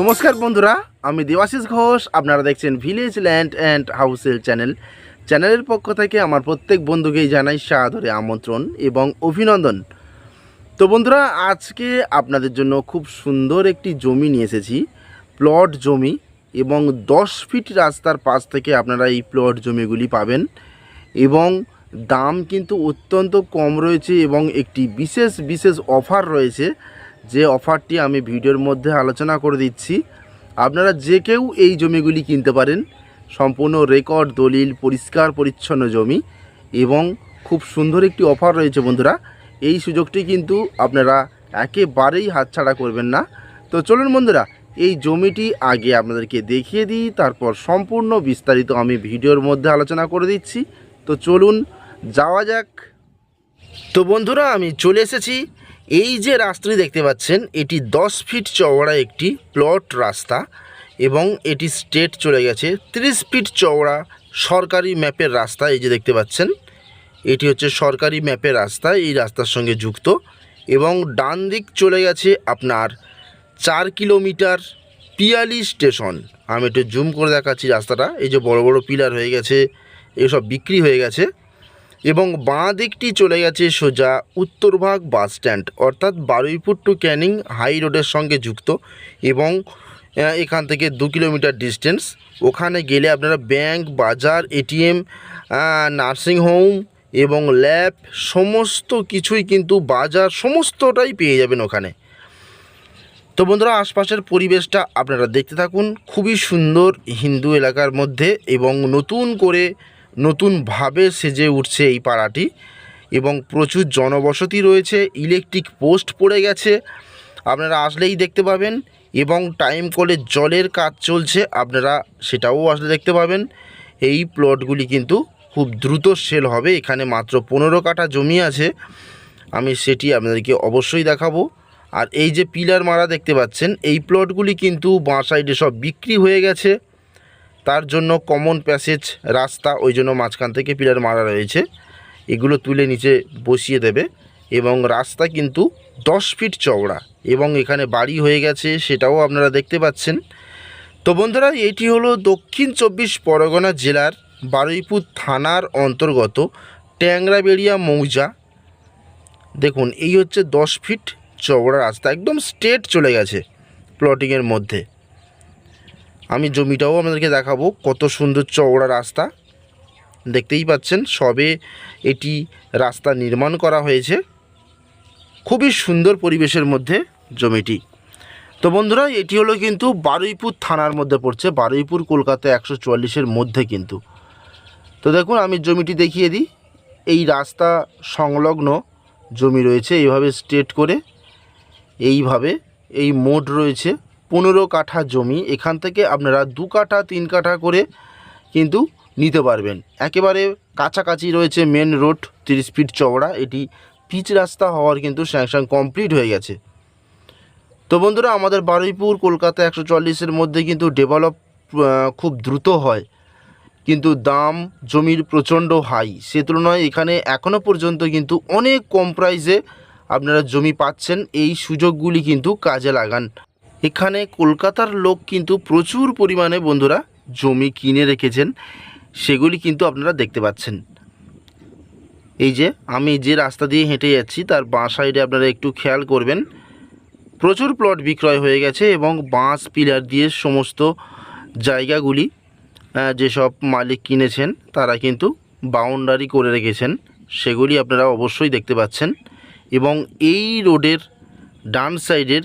নমস্কার বন্ধুরা, আমি দেবাশিস ঘোষ, আপনারা দেখছেন ভিলেজ ল্যান্ড অ্যান্ড হাউসেল চ্যানেল চ্যানেলের পক্ষ থেকে আমার প্রত্যেক বন্ধুকেই জানাই সাদরে আমন্ত্রণ এবং অভিনন্দন। তো বন্ধুরা, আজকে আপনাদের জন্য খুব সুন্দর একটি জমি নিয়ে এসেছি প্লট জমি এবং দশ ফিট রাস্তার পাশ থেকে আপনারা এই প্লট জমিগুলি পাবেন এবং দাম কিন্তু অত্যন্ত কম রয়েছে এবং একটি বিশেষ বিশেষ অফার রয়েছে। যে অফারটি আমি ভিডিওর মধ্যে আলোচনা করে দিচ্ছি, আপনারা যে কেউ এই জমিগুলি কিনতে পারেন, সম্পূর্ণ রেকর্ড, দলিল, পরিষ্কার, পরিচ্ছন্ন জমি এবং খুব সুন্দর একটি অফার রয়েছে বন্ধুরা। এই সুযোগটি কিন্তু আপনারা একেবারেই হাতছাড়া করবেন না। তো চলুন বন্ধুরা, এই জমিটি আগে আপনাদেরকে দেখিয়ে দিই, তারপর সম্পূর্ণ বিস্তারিত আমি ভিডিওর মধ্যে আলোচনা করে দিচ্ছি। তো চলুন, যাওয়া যাক। তো বন্ধুরা, আমি চলে এসেছি এই যে রাস্তাটি দেখতে পাচ্ছেন, এটি দশ ফিট চওড়া একটি প্লট রাস্তা এবং এটি স্টেট চলে গেছে। তিরিশ ফিট চওড়া সরকারি ম্যাপের রাস্তা এই যে দেখতে পাচ্ছেন, এটি হচ্ছে সরকারি ম্যাপের রাস্তা, এই রাস্তার সঙ্গে যুক্ত এবং ডান দিক চলে গেছে আপনার চার কিলোমিটার পিয়ালি স্টেশন। আমি একটু জুম করে দেখাচ্ছি রাস্তাটা, এই যে বড় বড় পিলার হয়ে গেছে, এসব বিক্রি হয়ে গেছে। এবং বাঁ দিকটি চলে গেছে সোজা উত্তরভাগ বাস স্ট্যান্ড, অর্থাৎ বারুইপুর টু ক্যানিং হাই রোডের সঙ্গে যুক্ত এবং এখান থেকে দু কিলোমিটার ডিস্টেন্স ওখানে গেলে আপনারা ব্যাংক, বাজার এটিএম নার্সিংহোম এবং ল্যাব সমস্ত কিছুই কিন্তু বাজার সমস্তটাই পেয়ে যাবেন ওখানে। তো বন্ধুরা, আশপাশের পরিবেশটা আপনারা দেখতে থাকুন। খুবই সুন্দর হিন্দু এলাকার মধ্যে এবং নতুন করে নতুনভাবে সেজে উঠছে এই পাড়াটি এবং প্রচুর জনবসতি রয়েছে ইলেকট্রিক পোস্ট পড়ে গেছে। আপনারা আসলেই দেখতে পাবেন এবং টাইম কলে জলের কাজ চলছে, আপনারা সেটাও আসলে দেখতে পাবেন। এই প্লটগুলি কিন্তু খুব দ্রুত সেল হবে, এখানে মাত্র পনেরো কাঠা জমি আছে। আমি সেটি আপনাদেরকে অবশ্যই দেখাবো। আর এই যে পিলার মারা দেখতে পাচ্ছেন, এই প্লটগুলি কিন্তু বাঁ সাইডে সব বিক্রি হয়ে গেছে। তার জন্য কমন প্যাসেজ রাস্তা, ওই জন্য মাঝখান থেকে পিলার মারা রয়েছে। এগুলো তুলে নিচে বসিয়ে দেবে এবং রাস্তা কিন্তু দশ ফিট চওড়া এবং এখানে বাড়ি হয়ে গেছে, সেটাও আপনারা দেখতে পাচ্ছেন। তো বন্ধুরা, এটি হলো দক্ষিণ চব্বিশ পরগনা জেলার বারুইপুর থানার অন্তর্গত ট্যাংরাবেড়িয়া মৌজা। দেখুন, এই হচ্ছে দশ ফিট চওড়া রাস্তা, একদম স্ট্রেট চলে গেছে প্লটিংয়ের মধ্যে। আমি জমিটাও আপনাদেরকে দেখাবো কত সুন্দর চওড়া রাস্তা। দেখতেই পাচ্ছেন, সবে এটি রাস্তা নির্মাণ করা হয়েছে। খুবই সুন্দর পরিবেশের মধ্যে জমিটি। তো বন্ধুরা, এটি হলো কিন্তু বারুইপুর থানার মধ্যে পড়ছে। বারুইপুর কলকাতা একশো চুয়াল্লিশের মধ্যে কিন্তু। তো দেখুন, আমি জমিটি দেখিয়ে দিই। এই রাস্তা সংলগ্ন জমি রয়েছে এইভাবে স্ট্রেট করে। এইভাবে এই মোড রয়েছে। পনেরো কাঠা জমি, এখান থেকে আপনারা দু কাঠা, তিন কাঠা করে কিন্তু নিতে পারবেন। একেবারে কাছাকাছি রয়েছে মেন রোড তিরিশ ফিট চওড়া। এটি পিচ রাস্তা হওয়ার কিন্তু স্যাংশন কমপ্লিট হয়ে গেছে। তো বন্ধুরা, আমাদের বারুইপুর, কলকাতা একশো চল্লিশের মধ্যে কিন্তু ডেভেলপ খুব দ্রুত হয়। কিন্তু দাম জমির প্রচণ্ড হাই সে তুলনায় এখানে এখনও পর্যন্ত কিন্তু অনেক কম প্রাইসে আপনারা জমি পাচ্ছেন। এই সুযোগগুলি কিন্তু কাজে লাগান। এখানে কলকাতার লোক কিন্তু প্রচুর পরিমাণে বন্ধুরা জমি কিনে রেখেছেন। সেগুলি কিন্তু আপনারা দেখতে পাচ্ছেন। এই যে, আমি যে রাস্তা দিয়ে হেঁটে যাচ্ছি, তার বাঁ সাইডে আপনারা একটু খেয়াল করবেন। প্রচুর প্লট বিক্রয় হয়ে গেছে এবং বাঁশ, পিলার দিয়ে সমস্ত জায়গাগুলি যেসব মালিক কিনেছেন, তারা কিন্তু বাউন্ডারি করে রেখেছেন। সেগুলি আপনারা অবশ্যই দেখতে পাচ্ছেন। এবং এই রোডের ডান সাইডের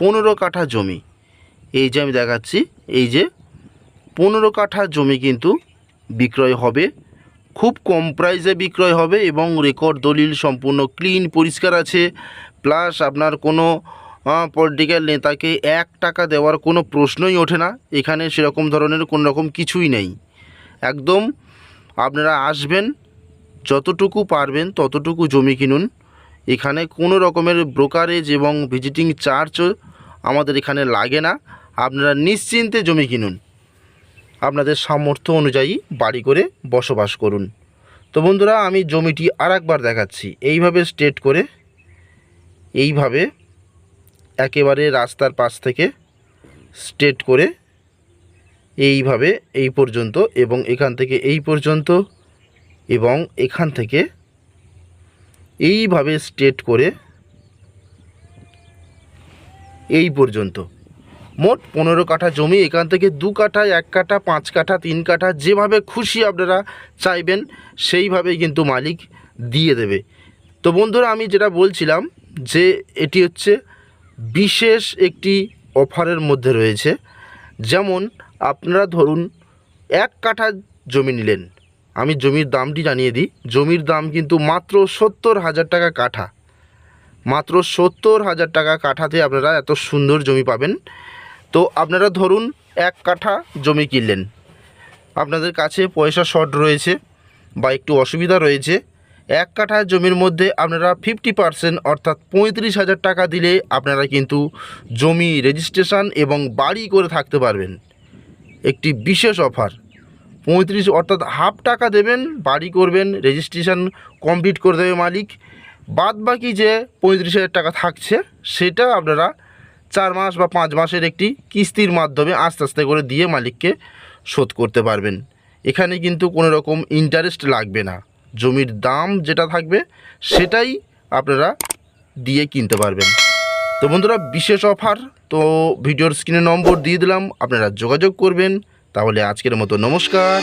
পনেরো কাঠা জমি। এই যে আমি দেখাচ্ছি, এই যে পনেরো কাঠা জমি কিন্তু বিক্রয় হবে। খুব কম প্রাইসে বিক্রয় হবে এবং রেকর্ড দলিল সম্পূর্ণ ক্লিন, পরিষ্কার আছে। প্লাস আপনার কোনো পলিটিক্যাল নেতাকে এক টাকা দেওয়ার কোনো প্রশ্নই ওঠে না। এখানে সেরকম ধরনের কোনো রকম কিছুই নেই। একদম আপনারা আসবেন, যতটুকু পারবেন ততটুকু জমি কিনুন। এখানে কোনো রকমের ব্রোকারেজ এবং ভিজিটিং চার্জও আমাদের এখানে লাগে না। আপনারা নিশ্চিন্তে জমি কিনুন। আপনাদের সামর্থ্য অনুযায়ী বাড়ি করে বসবাস করুন। তো বন্ধুরা, আমি জমিটি আর একবার দেখাচ্ছি। এইভাবে স্ট্রেট করে, এইভাবে একেবারে রাস্তার পাশ থেকে স্ট্রেট করে এইভাবে এই পর্যন্ত এবং এখান থেকে এই পর্যন্ত এবং এখান থেকে এইভাবে স্ট্রেট করে এই পর্যন্ত। মোট পনেরো কাঠা জমি, এখান থেকে দু কাঠা, এক কাঠা, পাঁচ কাঠা, তিন কাঠা, যেভাবে খুশি আপনারা চাইবেন, সেইভাবেই কিন্তু মালিক দিয়ে দেবে। তো বন্ধুরা, আমি যেটা বলছিলাম যে এটি হচ্ছে বিশেষ একটি অফারের মধ্যে রয়েছে। যেমন আপনারা ধরুন এক কাঠা জমি নিলেন আমি জমির দামটি জানিয়ে দিই। জমির দাম কিন্তু মাত্র সত্তর হাজার টাকা কাঠা। মাত্র সত্তর হাজার টাকা কাঠাতে আপনারা এত সুন্দর জমি পাবেন। তো আপনারা ধরুন এক কাঠা জমি কিনলেন। আপনাদের কাছে পয়সা শর্ট রয়েছে বা একটু অসুবিধা রয়েছে। এক কাঠা জমির মধ্যে আপনারা ফিফটি পার্সেন্ট অর্থাৎ পঁয়ত্রিশ হাজার টাকা দিলে আপনারা কিন্তু জমি রেজিস্ট্রেশন এবং বাড়ি করে থাকতে পারবেন। একটি বিশেষ অফার। পঁয়ত্রিশ, অর্থাৎ হাফ টাকা দেবেন, বাড়ি করবেন রেজিস্ট্রেশন কমপ্লিট করে দেবে মালিক। বাদ বাকি যে পঁয়ত্রিশ হাজার টাকা থাকছে, সেটা আপনারা চার মাস বা পাঁচ মাসের একটি কিস্তির মাধ্যমে আস্তে আস্তে করে দিয়ে মালিককে শোধ করতে পারবেন। এখানে কিন্তু কোনো রকম ইন্টারেস্ট লাগবে না। জমির দাম যেটা থাকবে, সেটাই আপনারা দিয়ে কিনতে পারবেন। তো বন্ধুরা, বিশেষ অফার তো ভিডিওর স্ক্রিনে নম্বর দিয়ে দিলাম, আপনারা যোগাযোগ করবেন। তাহলে আজকের মতো নমস্কার।